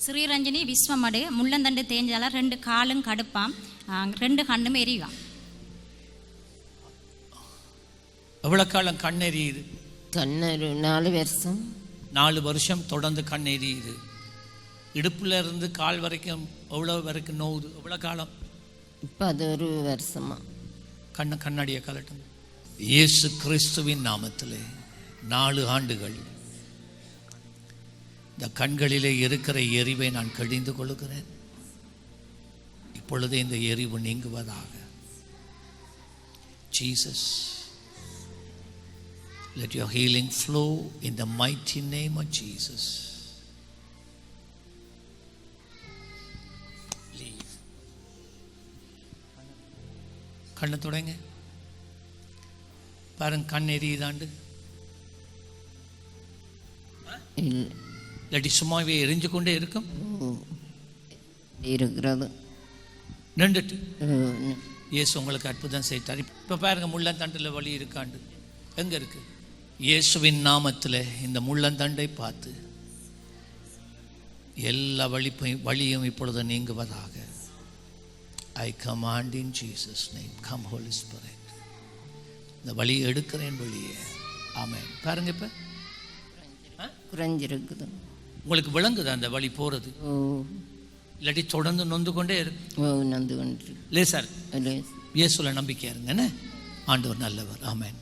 ஸ்ரீரஞ்சனி விஸ்வமடு முள்ளந்தண்டு தேஞ்சால ரெண்டு காலும் கடுப்பாம் ஆ, ரெண்டு கண்ணும் எரியும் எவ்வளோ காலம் கண் எரியுது கண்ணொரு நாலு வருஷம் நாலு வருஷம் தொடர்ந்து கண் எரியுது இடுப்புல இருந்து கால் வரைக்கும் எவ்வளோ வரைக்கும் நோவுது எவ்வளோ காலம் இப்போ அது ஒரு வருஷமா கண்ண கண்ணாடியை கலட்டும் இயேசு கிறிஸ்துவின் நாமத்திலே நாலு ஆண்டுகள் இந்த கண்களிலே இருக்கிற எரிவை நான் கடிந்து கொள்கிறேன் இப்பொழுது இந்த எரிவு நீங்குவதாக. Jesus let your healing flow in the mighty name of Jesus leave. கண்ணை தொடங்க. பாருங்க கண் எரியுதாண்டு? இல்லை இல்லாட்டி சும்மாவே எரிஞ்சு கொண்டே இருக்கும்? இருக்கிறது. நின்றுட்டு. இயேசு உங்களுக்கு அற்புதம் செய்தார். இப்போ பாருங்க முள்ளந்தண்டில் வலி இருக்காண்டு. எங்க இருக்கு? இயேசுவின் நாமத்தில் இந்த முள்ளந்தண்டை பார்த்து எல்லா வலிப்பையும் வழியும் இப்பொழுது நீங்குவதாக. I command in Jesus name come holy spirit இந்த வழியை எடுக்கிறேன் வழியே ஆமென். பாருங்க இப்போ. குறைஞ்சிருக்குது. உங்களுக்கு விளங்குது அந்த வழி போகிறது இல்லாட்டி தொடர்ந்து நொந்து கொண்டே இருக்கு நந்து கொண்டு லேசார் ஒரு இயேசுல நம்பிக்கை இருங்க என்ன ஆண்டவர் நல்லவர். ஆமென்.